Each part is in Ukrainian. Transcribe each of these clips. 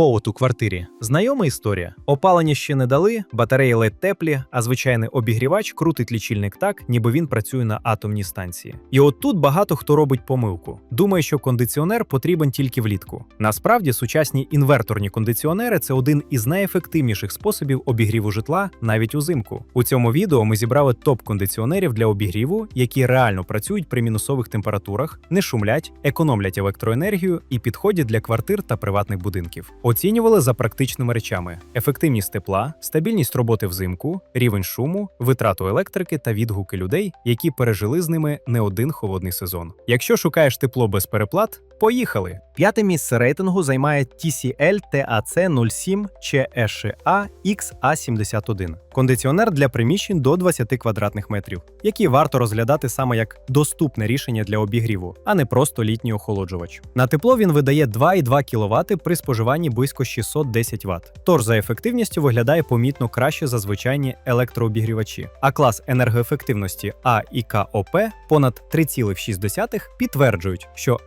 Хоут у квартирі. Знайома історія. Опалення ще не дали, батареї ледь теплі, а звичайний обігрівач крутить лічильник так, ніби він працює на атомній станції. І от тут багато хто робить помилку. Думає, що кондиціонер потрібен тільки влітку. Насправді, сучасні інверторні кондиціонери це один із найефективніших способів обігріву житла навіть узимку. У цьому відео ми зібрали топ кондиціонерів для обігріву, які реально працюють при мінусових температурах, не шумлять, економлять електроенергію і підходять для квартир та приватних будинків. Оцінювали за практичними речами: ефективність тепла, стабільність роботи взимку, рівень шуму, витрату електрики та відгуки людей, які пережили з ними не один холодний сезон. Якщо шукаєш тепло без переплат, поїхали! П'яте місце рейтингу займає TCL TAC07 CHA XA71 – кондиціонер для приміщень до 20 квадратних метрів, який варто розглядати саме як доступне рішення для обігріву, а не просто літній охолоджувач. На тепло він видає 2,2 кВт при споживанні близько 610 Вт. Тож за ефективністю виглядає помітно краще за звичайні електрообігрівачі. А клас енергоефективності А і КОП понад 3,6 підтверджують, що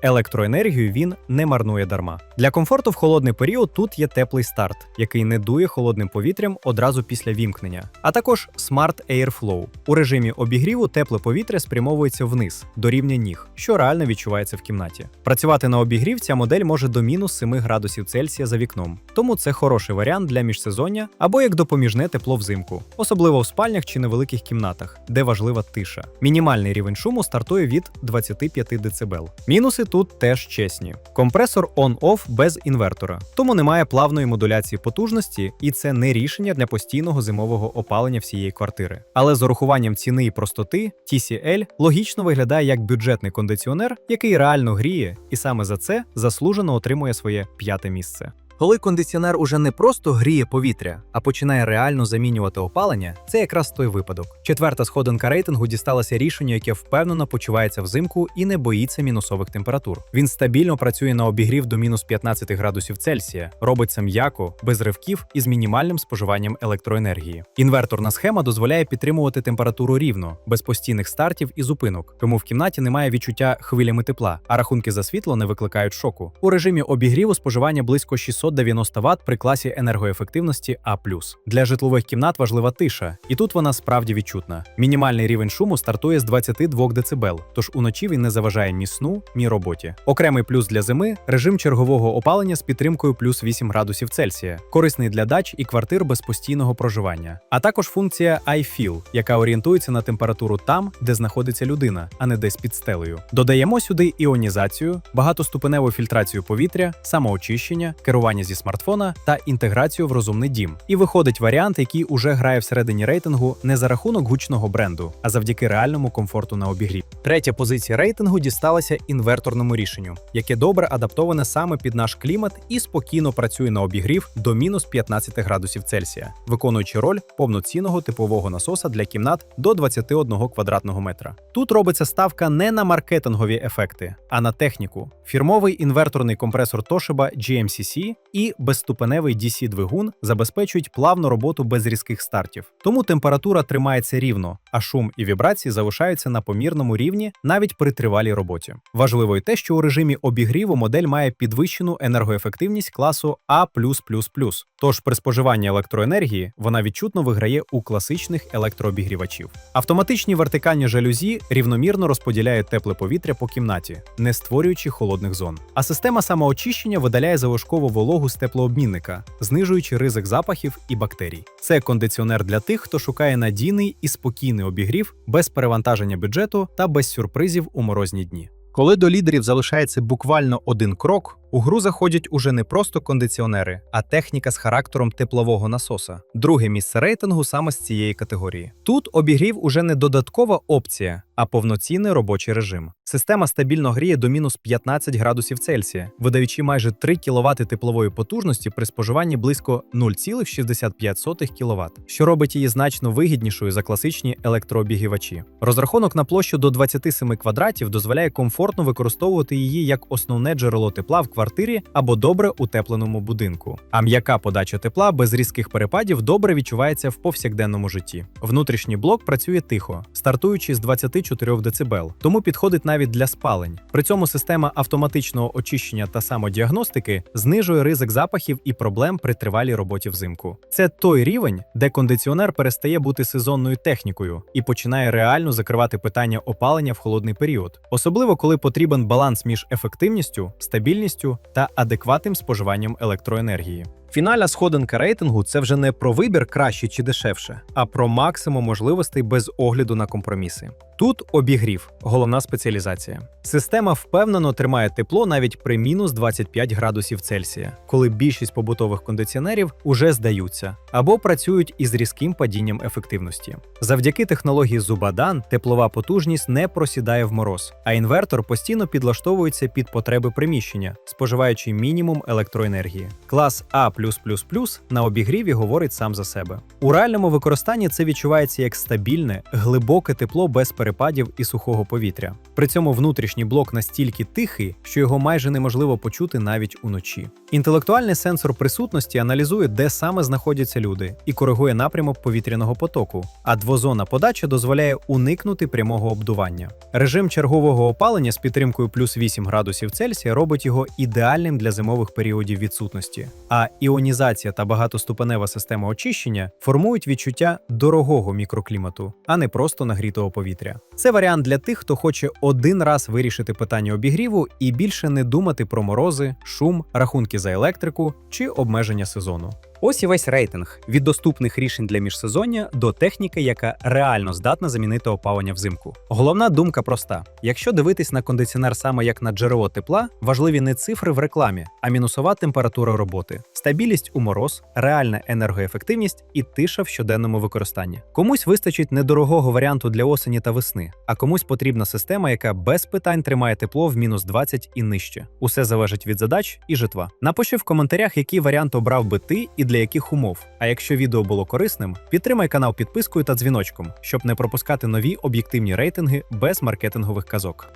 електроенергію він не марнує дарма. Для комфорту в холодний період тут є теплий старт, який не дує холодним повітрям одразу після вімкнення, а також Smart Airflow. У режимі обігріву тепле повітря спрямовується вниз до рівня ніг, що реально відчувається в кімнаті. Працювати на обігрів ця модель може до мінус 7 градусів Цельсія за вікном, тому це хороший варіант для міжсезоння або як допоміжне тепло взимку, особливо в спальнях чи невеликих кімнатах, де важлива тиша. Мінімальний рівень шуму стартує від 25 дБ. Мінуси тут теж чесні. Компресор on-off без інвертора, тому немає плавної модуляції потужності, і це не рішення для постійного зимового опалення всієї квартири. Але з урахуванням ціни і простоти, TCL логічно виглядає як бюджетний кондиціонер, який реально гріє, і саме за це заслужено отримує своє п'яте місце. Коли кондиціонер уже не просто гріє повітря, а починає реально замінювати опалення, це якраз той випадок. Четверта сходинка рейтингу дісталася рішенню, яке впевнено почувається взимку і не боїться мінусових температур. Він стабільно працює на обігрів до мінус 15 градусів Цельсія, робить це м'яко, без ривків і з мінімальним споживанням електроенергії. Інверторна схема дозволяє підтримувати температуру рівно, без постійних стартів і зупинок, тому в кімнаті немає відчуття хвилями тепла, а рахунки за світло не викликають шоку. У режимі обігріву споживання близько 690 Вт при класі енергоефективності А+. Для житлових кімнат важлива тиша, і тут вона справді відчутна. Мінімальний рівень шуму стартує з 22 дБ, тож уночі він не заважає ні сну, ні роботі. Окремий плюс для зими режим чергового опалення з підтримкою плюс 8 градусів Цельсія, корисний для дач і квартир без постійного проживання, а також функція iFeel, яка орієнтується на температуру там, де знаходиться людина, а не десь під стелею. Додаємо сюди іонізацію, багатоступеневу фільтрацію повітря, самоочищення, керування зі смартфона та інтеграцію в розумний дім. І виходить варіант, який уже грає всередині рейтингу не за рахунок гучного бренду, а завдяки реальному комфорту на обігрів. Третя позиція рейтингу дісталася інверторному рішенню, яке добре адаптоване саме під наш клімат і спокійно працює на обігрів до мінус 15 градусів Цельсія, виконуючи роль повноцінного типового насоса для кімнат до 21 квадратного метра. Тут робиться ставка не на маркетингові ефекти, а на техніку. Фірмовий інверторний компресор Toshiba GMCC і безступеневий DC-двигун забезпечують плавну роботу без різких стартів. Тому температура тримається рівно, а шум і вібрації залишаються на помірному рівні навіть при тривалій роботі. Важливо й те, що у режимі обігріву модель має підвищену енергоефективність класу А+++. Тож при споживанні електроенергії вона відчутно виграє у класичних електрообігрівачів. Автоматичні вертикальні жалюзі рівномірно розподіляють тепле повітря по кімнаті, не створюючи холодних зон. А система самоочищення видаляє залишкову вологу з теплообмінника, знижуючи ризик запахів і бактерій. Це кондиціонер для тих, хто шукає надійний і спокійний обігрів без перевантаження бюджету та без сюрпризів у морозні дні. Коли до лідерів залишається буквально один крок, у гру заходять уже не просто кондиціонери, а техніка з характером теплового насоса. Друге місце рейтингу саме з цієї категорії. Тут обігрів уже не додаткова опція, а повноцінний робочий режим. Система стабільно гріє до мінус 15 градусів Цельсія, видаючи майже 3 кВт теплової потужності при споживанні близько 0,65 кВт, що робить її значно вигіднішою за класичні електрообігрівачі. Розрахунок на площу до 27 квадратів дозволяє комфортно використовувати її як основне джерело тепла в квартирі квартирі або добре утепленому будинку. А м'яка подача тепла без різких перепадів добре відчувається в повсякденному житті. Внутрішній блок працює тихо, стартуючи з 24 дБ, тому підходить навіть для спалень. При цьому система автоматичного очищення та самодіагностики знижує ризик запахів і проблем при тривалій роботі взимку. Це той рівень, де кондиціонер перестає бути сезонною технікою і починає реально закривати питання опалення в холодний період, особливо коли потрібен баланс між ефективністю, стабільністю та адекватним споживанням електроенергії. Фінальна сходинка рейтингу це вже не про вибір краще чи дешевше, а про максимум можливостей без огляду на компроміси. Тут обігрів, головна спеціалізація. Система впевнено тримає тепло навіть при мінус 25 градусів Цельсія, коли більшість побутових кондиціонерів уже здаються або працюють із різким падінням ефективності. Завдяки технології Зубадан теплова потужність не просідає в мороз, а інвертор постійно підлаштовується під потреби приміщення, споживаючи мінімум електроенергії. Клас А на обігріві говорить сам за себе. У реальному використанні це відчувається як стабільне, глибоке тепло без перепадів і сухого повітря. При цьому внутрішній блок настільки тихий, що його майже неможливо почути навіть уночі. Інтелектуальний сенсор присутності аналізує, де саме знаходяться люди, і коригує напрямок повітряного потоку. А двозона подача дозволяє уникнути прямого обдування. Режим чергового опалення з підтримкою плюс 8 градусів Цельсія робить його ідеальним для зимових періодів відсутності. А іонізація та багатоступенева система очищення формують відчуття дорогого мікроклімату, а не просто нагрітого повітря. Це варіант для тих, хто хоче один раз вирішити питання обігріву і більше не думати про морози, шум, рахунки за електрику чи обмеження сезону. Ось і весь рейтинг від доступних рішень для міжсезоння до техніки, яка реально здатна замінити опалення взимку. Головна думка проста: якщо дивитись на кондиціонер саме як на джерело тепла, важливі не цифри в рекламі, а мінусова температура роботи, стабільність у мороз, реальна енергоефективність і тиша в щоденному використанні. Комусь вистачить недорогого варіанту для осені та весни, а комусь потрібна система, яка без питань тримає тепло в мінус 20 і нижче. Усе залежить від задач і житва. Напиши в коментарях, який варіант обрав би ти і для яких умов. А якщо відео було корисним, підтримай канал підпискою та дзвіночком, щоб не пропускати нові об'єктивні рейтинги без маркетингових казок.